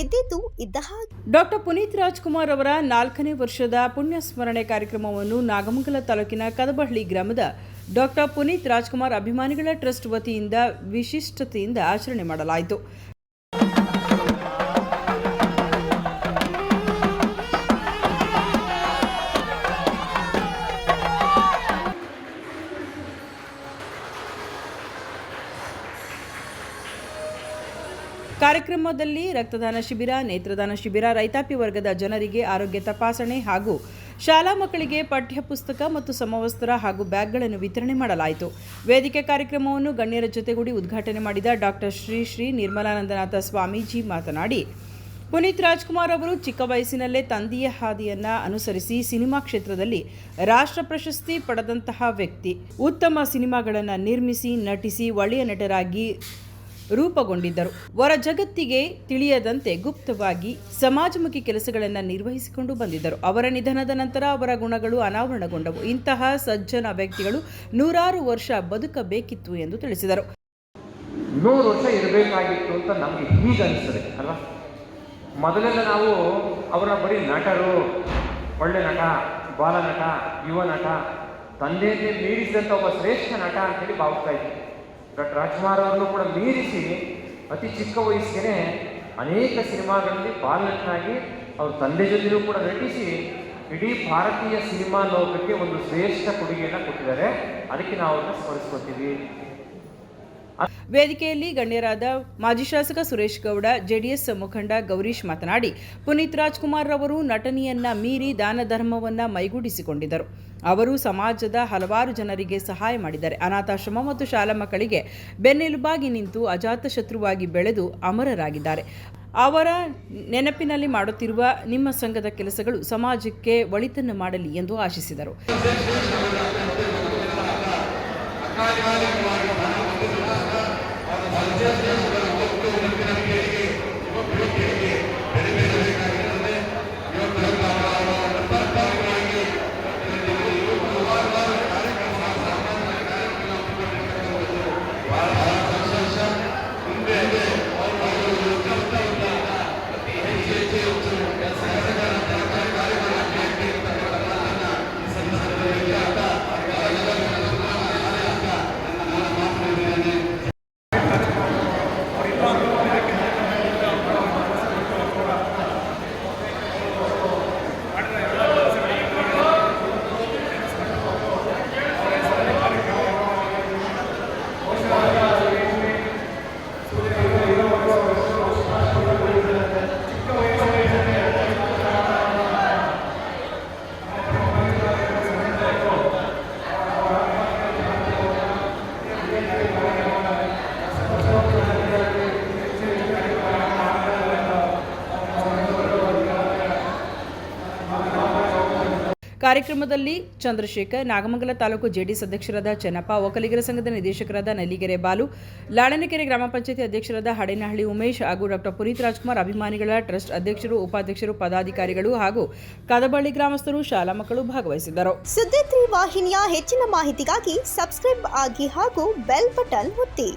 ಇದ್ದಿದ್ದು ಇದ್ದ ಡಾಕ್ಟರ್ ಪುನೀತ್ ರಾಜ್ಕುಮಾರ್ ಅವರ ನಾಲ್ಕನೇ ವರ್ಷದ ಪುಣ್ಯ ಸ್ಮರಣೆ ಕಾರ್ಯಕ್ರಮವನ್ನು ನಾಗಮಂಗಲ ತಾಲೂಕಿನ ಕದಬಹಳ್ಳಿ ಗ್ರಾಮದ ಡಾಕ್ಟರ್ ಪುನೀತ್ ರಾಜ್ಕುಮಾರ್ ಅಭಿಮಾನಿಗಳ ಟ್ರಸ್ಟ್ ವತಿಯಿಂದ ವಿಶಿಷ್ಟತೆಯಿಂದ ಆಚರಣೆ ಮಾಡಲಾಯಿತು. ಕಾರ್ಯಕ್ರಮದಲ್ಲಿ ರಕ್ತದಾನ ಶಿಬಿರ, ನೇತ್ರದಾನ ಶಿಬಿರ, ರೈತಾಪಿ ವರ್ಗದ ಜನರಿಗೆ ಆರೋಗ್ಯ ತಪಾಸಣೆ ಹಾಗೂ ಶಾಲಾ ಮಕ್ಕಳಿಗೆ ಪಠ್ಯಪುಸ್ತಕ ಮತ್ತು ಸಮವಸ್ತ್ರ ಹಾಗೂ ಬ್ಯಾಗ್ಗಳನ್ನು ವಿತರಣೆ ಮಾಡಲಾಯಿತು. ವೇದಿಕೆ ಕಾರ್ಯಕ್ರಮವನ್ನು ಗಣ್ಯರ ಜೊತೆಗೂಡಿ ಉದ್ಘಾಟನೆ ಮಾಡಿದ ಡಾಕ್ಟರ್ ಶ್ರೀ ಶ್ರೀ ನಿರ್ಮಲಾನಂದನಾಥ ಸ್ವಾಮೀಜಿ ಮಾತನಾಡಿ, ಪುನೀತ್ ರಾಜ್ಕುಮಾರ್ ಅವರು ಚಿಕ್ಕ ವಯಸ್ಸಿನಲ್ಲೇ ತಂದೆಯ ಹಾದಿಯನ್ನ ಅನುಸರಿಸಿ ಸಿನಿಮಾ ಕ್ಷೇತ್ರದಲ್ಲಿ ರಾಷ್ಟ್ರ ಪ್ರಶಸ್ತಿ ಪಡೆದಂತಹ ವ್ಯಕ್ತಿ. ಉತ್ತಮ ಸಿನಿಮಾಗಳನ್ನು ನಿರ್ಮಿಸಿ, ನಟಿಸಿ, ಒಳ್ಳೆಯ ನಟರಾಗಿ ರೂಪುಗೊಂಡಿದ್ದರು. ಹೊರ ಜಗತ್ತಿಗೆ ತಿಳಿಯದಂತೆ ಗುಪ್ತವಾಗಿ ಸಮಾಜಮುಖಿ ಕೆಲಸಗಳನ್ನು ನಿರ್ವಹಿಸಿಕೊಂಡು ಬಂದಿದ್ದರು. ಅವರ ನಿಧನದ ನಂತರ ಅವರ ಗುಣಗಳು ಅನಾವರಣಗೊಂಡವು. ಇಂತಹ ಸಜ್ಜನ ವ್ಯಕ್ತಿಗಳು ನೂರಾರು ವರ್ಷ ಬದುಕಬೇಕಿತ್ತು ಎಂದು ತಿಳಿಸಿದರು. ನೂರು ವರ್ಷ ಇರಬೇಕಾಗಿತ್ತು ಅಂತ ನಮಗೆ ಈಗ ಅನಿಸ್ತದೆ ಅಲ್ವಾ? ಮೊದಲೆಲ್ಲ ನಾವು ಅವರ ಬರೀ ನಟರು, ಒಳ್ಳೆ ನಟ ಬಾಲನಟ ಯುವ ನಟ ತಂದೆಯನ್ನೇ ಮೀರಿಸಿದಂಥ ಒಬ್ಬ ಶ್ರೇಷ್ಠ ನಟ ಅಂತೇಳಿ ಭಾವಿಸ್ತಾ ಇದ್ವಿ. ಡಾಕ್ಟರ್ ರಾಜ್ಕುಮಾರ್ ಅವರನ್ನು ಕೂಡ ಮೀರಿಸಿ ಅತಿ ಚಿಕ್ಕ ವಯಸ್ಸಿಗೆ ಅನೇಕ ಸಿನಿಮಾಗಳಲ್ಲಿ ಬಾಲನಟನಾಗಿ ಅವ್ರ ತಂದೆ ಜೊತೆಯೂ ಕೂಡ ನಟಿಸಿ ಇಡೀ ಭಾರತೀಯ ಸಿನಿಮಾ ಲೋಕಕ್ಕೆ ಒಂದು ಶ್ರೇಷ್ಠ ಕೊಡುಗೆಯನ್ನು ಕೊಟ್ಟಿದ್ದಾರೆ. ಅದಕ್ಕೆ ನಾವು ಅವ್ರನ್ನ ಸ್ಮರಿಸ್ಕೊತೀವಿ ವೇದಿಕೆಯಲ್ಲಿ ಗಣ್ಯರಾದ ಮಾಜಿ ಶಾಸಕ ಸುರೇಶ್ ಗೌಡ, ಜೆಡಿಎಸ್ ಮುಖಂಡ ಗೌರೀಶ್ ಮಾತನಾಡಿ, ಪುನೀತ್ ರಾಜ್ಕುಮಾರ್ ರವರು ನಟನೆಯನ್ನ ಮೀರಿ ದಾನ ಧರ್ಮವನ್ನ ಮೈಗೂಡಿಸಿಕೊಂಡಿದ್ದರು. ಅವರು ಸಮಾಜದ ಹಲವಾರು ಜನರಿಗೆ ಸಹಾಯ ಮಾಡಿದ್ದಾರೆ. ಅನಾಥಾಶ್ರಮ ಮತ್ತು ಶಾಲಾ ಮಕ್ಕಳಿಗೆ ಬೆನ್ನೆಲುಬಾಗಿ ನಿಂತು ಅಜಾತಶತ್ರುವಾಗಿ ಬೆಳೆದು ಅಮರರಾಗಿದ್ದಾರೆ. ಅವರ ನೆನಪಿನಲ್ಲಿ ಮಾಡುತ್ತಿರುವ ನಿಮ್ಮ ಸಂಘದ ಕೆಲಸಗಳು ಸಮಾಜಕ್ಕೆ ಒಳಿತನ್ನು ಮಾಡಲಿ ಎಂದು ಆಶಿಸಿದರು. ಕಾರ್ಯಕ್ರಮದಲ್ಲಿ ಚಂದ್ರಶೇಖರ್, ನಾಗಮಂಗಲ ತಾಲೂಕು ಜೆಡಿಎಸ್ ಅಧ್ಯಕ್ಷರಾದ ಚೆನ್ನಪ್ಪ, ಒಕ್ಕಲಿಗರ ಸಂಘದ ನಿರ್ದೇಶಕರಾದ ನಲ್ಲಿಗೆರೆ ಬಾಲು, ಲಾಳನಕೆರೆ ಗ್ರಾಮ ಪಂಚಾಯತಿ ಅಧ್ಯಕ್ಷರಾದ ಹಡೇನಹಳ್ಳಿ ಉಮೇಶ್ ಹಾಗೂ ಡಾಕ್ಟರ್ ಪುನೀತ್ ರಾಜ್ಕುಮಾರ್, ಅಭಿಮಾನಿಗಳ ಟ್ರಸ್ಟ್ ಅಧ್ಯಕ್ಷರು, ಉಪಾಧ್ಯಕ್ಷರು, ಪದಾಧಿಕಾರಿಗಳು ಹಾಗೂ ಕದಬಳ್ಳಿ ಗ್ರಾಮಸ್ಥರು ಶಾಲಾ ಮಕ್ಕಳು ಭಾಗವಹಿಸಿದ್ದರು. ಸುದ್ದಿ ವಾಹಿನಿಯ ಹೆಚ್ಚಿನ ಮಾಹಿತಿಗಾಗಿ ಸಬ್ಸ್ಕ್ರೈಬ್ ಆಗಿ ಹಾಗೂ ಬೆಲ್ ಬಟನ್ ಒತ್ತಿ.